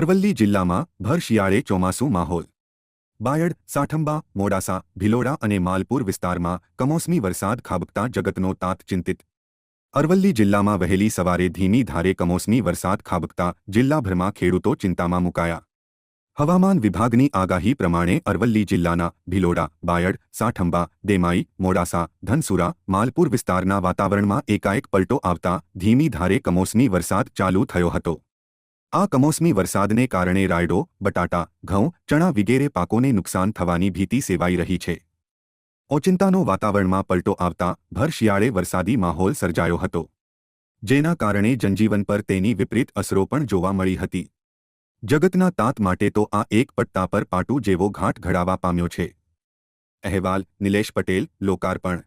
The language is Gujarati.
અરવલ્લી જિલ્લામાં ભર શિયાળે ચોમાસું માહોલ. બાયડ, સાઠંબા, મોડાસા, ભિલોડા અને માલપુર વિસ્તારમાં કમોસમી વરસાદ ખાબકતા જગતનો તાત ચિંતિત. અરવલ્લી જિલ્લામાં વહેલી સવારે ધીમી ધારે કમોસમી વરસાદ ખાબકતા જિલ્લાભરમાં ખેડૂતો ચિંતામાં મુકાયા. હવામાન વિભાગની આગાહી પ્રમાણે અરવલ્લી જિલ્લાના ભિલોડા, બાયડ, સાઠંબા, દેમાઈ, મોડાસા, ધનસુરા, માલપુર વિસ્તારના વાતાવરણમાં એકાએક પલટો આવતા ધીમી ધારે કમોસમી વરસાદ ચાલુ થયો હતો. આ કમોસમી વરસાદને કારણે રાયડો, બટાટા, ઘઉં, ચણા વગેરે પાકોને નુકસાન થવાની ભીતિ સેવાઈ રહી છે. ઓચિંતાનો વાતાવરણમાં પલટો આવતા ભર શિયાળે વરસાદી માહોલ સર્જાયો હતો, જેના કારણે જનજીવન પર તેની વિપરીત અસરો પણ જોવા મળી હતી. જગતના તાત માટે તો આ એક પટ્ટા પર પાટું જેવો ઘાટ ઘડાવા પામ્યો છે. અહેવાલ, નિલેશ પટેલ, લોકાર્પણ.